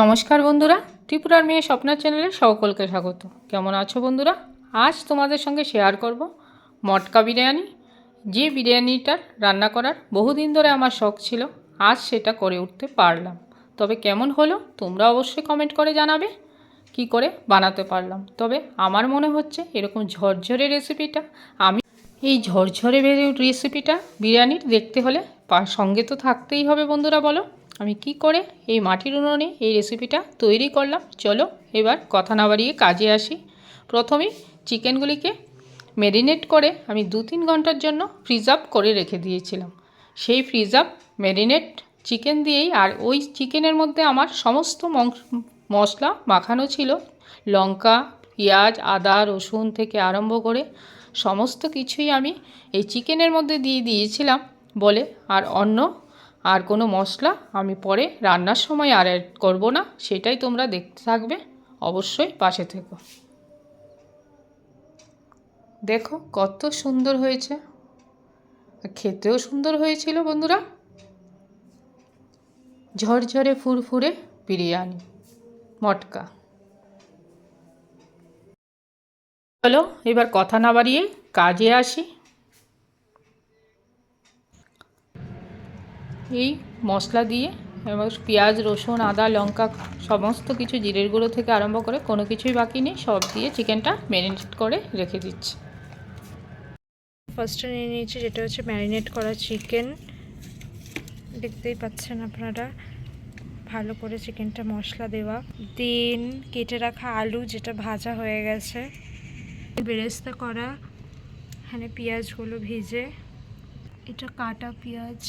নমস্কার বন্ধুরা, ত্রিপুরার মেয়ে স্বপ্নার চ্যানেলে সকলকে স্বাগত। কেমন আছো বন্ধুরা? আজ তোমাদের সঙ্গে শেয়ার করব মটকা বিরিয়ানি। যে বিরিয়ানিটার রান্না করার বহুদিন ধরে আমার শখ ছিল, আজ সেটা করে উঠতে পারলাম। তবে কেমন হলো তোমরা অবশ্যই কমেন্ট করে জানাবে, কি করে বানাতে পারলাম। তবে আমার মনে হচ্ছে এরকম ঝরঝরে রেসিপিটা আমি এই ঝরঝরে রেসিপিটা বিরিয়ানির দেখতে হলে সঙ্গে তো থাকতেই হবে বন্ধুরা, বলো। আমি কি করে এই মাটির উনুনে এই রেসিপিটা তৈরি করলাম? চলো এবার কথা না বাড়িয়ে কাজে আসি। প্রথমেই চিকেনগুলিকে ম্যারিনেট করে আমি দু তিন ঘণ্টার জন্য আপ করে রেখে দিয়েছিলাম। সেই আপ ম্যারিনেট চিকেন দিয়েই আর ওই চিকেনের মধ্যে আমার সমস্ত মশলা মাখানো ছিল। লঙ্কা, পেঁয়াজ, আদা, রসুন থেকে আরম্ভ করে সমস্ত কিছুই আমি এই চিকেনের মধ্যে দিয়ে দিয়েছিলাম বলে। আর অন্য আর কোনো মশলা আমি পরে রান্নার সময় আর অ্যাড করব না, সেটাই তোমরা দেখতে থাকবে, অবশ্যই পাশে থেকো। দেখো কত সুন্দর হয়েছে। খেতেও সুন্দর হয়েছিল বন্ধুরা। ঝরঝরে ফুরফুরে বিরিয়ানি, মটকা। চলো এবার কথা না বাড়িয়ে কাজে আসি। এই মশলা দিয়ে এবার পেঁয়াজ, রসুন, আদা, লঙ্কা সমস্ত কিছু জিরের গুঁড়ো থেকে আরম্ভ করে কোনো কিছুই বাকি নেই, সব দিয়ে চিকেনটা ম্যারিনেট করে রেখে দিচ্ছি। ফার্স্টে নিয়ে নিয়েছি যেটা হচ্ছে ম্যারিনেট করা চিকেন দেখতেই পাচ্ছেন আপনারা, ভালো করে চিকেনটা মশলা দেওয়া। দিন কেটে রাখা আলু যেটা ভাজা হয়ে গেছে। বেরেস্তা করা, এখানে পেঁয়াজগুলো ভেজে, এটা কাটা পেঁয়াজ।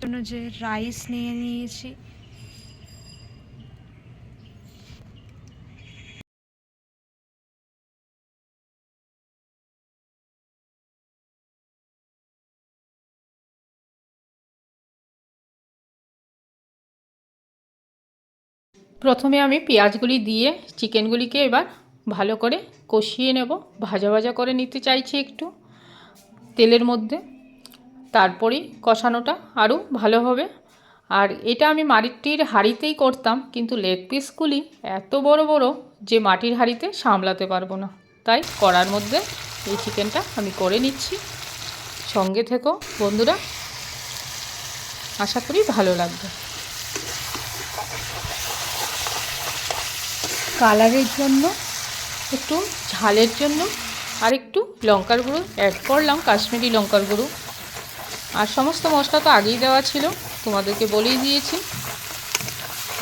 জন্য যে রাইস নিয়ে নিয়েছি। প্রথমে আমি পেঁয়াজগুলি দিয়ে চিকেনগুলিকে এবার ভালো করে কষিয়ে নেব। ভাজা ভাজা করে নিতে চাইছি একটু। তেলের মধ্যে তারপরেই কষানোটা আরও ভালো হবে। আর এটা আমি মাটির হাঁড়িতেই করতাম, কিন্তু লেগ পিসগুলি এত বড় বড় যে মাটির হাঁড়িতে সামলাতে পারব না। তাই করার মধ্যে এই চিকেনটা আমি করে নিচ্ছি। সঙ্গে থেকো বন্ধুরা, আশা করি ভালো লাগবে। কালারের জন্য, একটু ঝালের জন্য, আর একটু লঙ্কার গুঁড়ো, অ্যাড করলাম কাশ্মীরি লঙ্কার গুঁড়ো। আর সমস্ত মশলা তো আগেই দেওয়া ছিল, তোমাদেরকে বলেই দিয়েছি।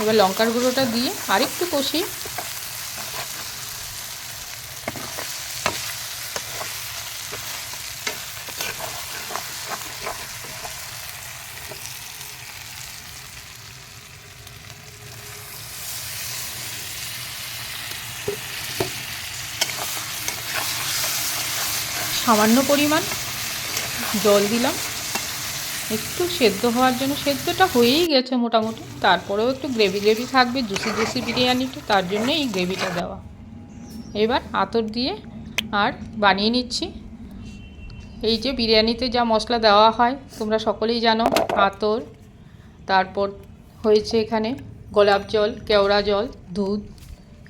এবার লঙ্কার গুঁড়োটা দিয়ে আরেকটু কষি সামান্য পরিমাণ জল দিলাম। একটু সেদ্ধ হওয়ার জন্য সেদ্ধটা হয়েই গেছে মোটামুটি। তারপরেও একটু গ্রেভি গ্রেভি থাকবে, জুসি জুসি বিরিয়ানিটা তার জন্য এই গ্রেভিটা দেওয়া। এবার আতর দিয়ে আর বানিয়ে নিচ্ছি। এই যে বিরিয়ানিতে যা মশলা দেওয়া হয়, তোমরা সকলেই জানো, আতর, তারপর হয়েছে এখানে গোলাপ জল, কেওড়া জল, দুধ,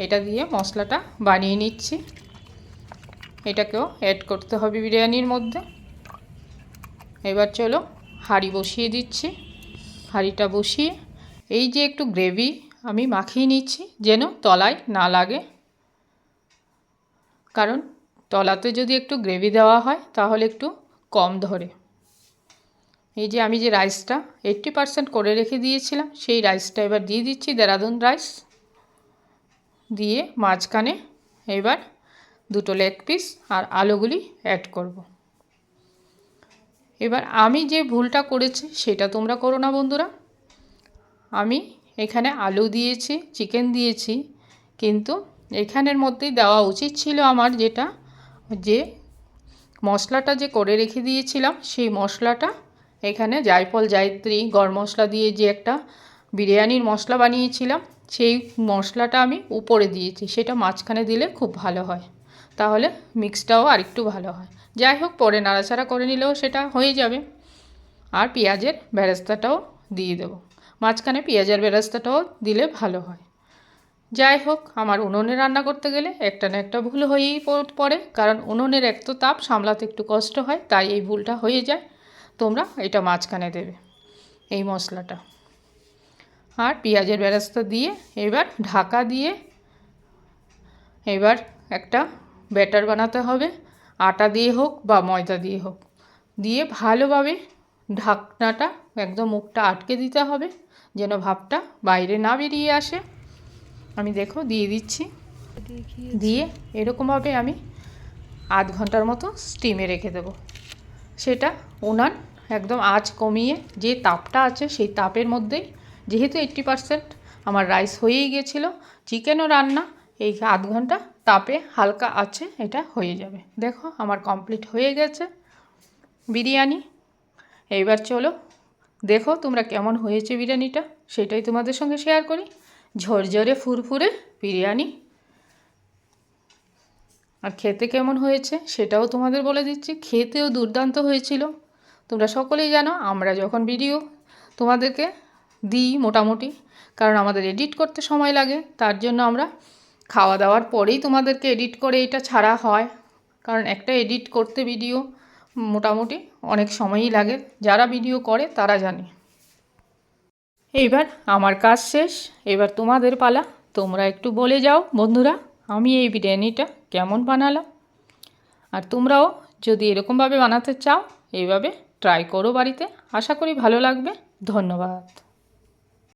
এটা দিয়ে মশলাটা বানিয়ে নিচ্ছি। এটাকেও অ্যাড করতে হবে বিরিয়ানির মধ্যে। এবার চলো হাঁড়ি বসিয়ে দিচ্ছি। হাঁড়িটা বসিয়ে এই যে একটু গ্রেভি আমি মাখিয়ে নিচ্ছি যেন তলায় না লাগে। কারণ তলাতে যদি একটু গ্রেভি দেওয়া হয় তাহলে একটু কম ধরে। এই যে আমি যে রাইসটা এইট্টি পারসেন্ট করে রেখে দিয়েছিলাম, সেই রাইসটা এবার দিয়ে দিচ্ছি, দেরাদুন রাইস দিয়ে মাঝখানে এবার দুটো লেগ পিস আর আলুগুলি অ্যাড করব। এবার আমি যে ভুলটা করেছি সেটা তোমরা করো না, বন্ধুরা। আমি এখানে আলু দিয়েছি চিকেন দিয়েছি, কিন্তু এখানের মধ্যেই দেওয়া উচিত ছিল আমার যেটা, যে মশলাটা যে করে রেখে দিয়েছিলাম, সেই মশলাটা এখানে জায়ফল, জায়ত্রী, গরম মশলা দিয়ে যে একটা বিরিয়ানির মশলা বানিয়েছিলাম, সেই মশলাটা আমি উপরে দিয়েছি, সেটা মাঝখানে দিলে খুব ভালো হয়। তাহলে মিক্সটাও আরেকটু ভালো হয়। যাই হোক, পরে নাড়াচাড়া করে নিলেও সেটা হয়ে যাবে। আর পেঁয়াজের বেরেস্তাটাও দিয়ে দেবো। মাঝখানে পেঁয়াজের বেরাস্তাটাও দিলে ভালো হয়। যাই হোক, আমার উনুনে রান্না করতে গেলে একটা না একটা ভুল হয়েই পড়ে, কারণ উনুনের এক তো তাপ সামলাতে একটু কষ্ট হয়, তাই এই ভুলটা হয়ে যায়। তোমরা এটা মাঝখানে দেবে এই মশলাটা। আর পেঁয়াজের বেরাস্তা দিয়ে এবার ঢাকা দিয়ে এবার একটা ব্যাটার বানাতে হবে, আটা দিয়ে হোক বা ময়দা দিয়ে হোক। দিয়ে ভালোভাবে ঢাকনাটা একদম মুখটা আটকে দিতে হবে, যেন ভাবটা বাইরে না বেরিয়ে আসে। আমি দেখো দিয়ে দিচ্ছি। দিয়ে এরকমভাবে আমি আধ ঘণ্টার মতো স্টিমে রেখে দেবো। সেটা উনান একদম আঁচ কমিয়ে যে তাপটা আছে সেই তাপের মধ্যেই, যেহেতু এইট্টি পারসেন্ট আমার রাইস হয়েই গেছিল চিকেনও রান্না, এই আধ ঘণ্টা তাপে হালকা আছে এটা হয়ে যাবে। দেখো আমার কমপ্লিট হয়ে গেছে বিরিয়ানি। এইবার চলো দেখো তোমরা কেমন হয়েছে বিরিয়ানিটা, সেটাই তোমাদের সঙ্গে শেয়ার করি। ঝরঝরে ফুরফুরে বিরিয়ানি। আর খেতে কেমন হয়েছে সেটাও তোমাদের বলে দিচ্ছি। খেতেও দুর্দান্ত হয়েছিল। তোমরা সকলেই জানো, আমরা যখন ভিডিও তোমাদেরকে দিই মোটামুটি, কারণ আমাদের এডিট করতে সময় লাগে, তার জন্য আমরা খাওয়া দাওয়ার পরেই তোমাদেরকে এডিট করে এটা ছাড়া হয়। কারণ একটা এডিট করতে ভিডিও মোটামুটি অনেক সময়ই লাগে। যারা ভিডিও করে, তারা জানে। এইবার আমার কাজ শেষ। এবার তোমাদের পালা। তোমরা একটু বলে যাও, বন্ধুরা, আমি এই বিরিয়ানিটা কেমন বানালাম? আর তোমরাও যদি এরকমভাবে বানাতে চাও, এইভাবে ট্রাই করো বাড়িতে। আশা করি ভালো লাগবে। ধন্যবাদ।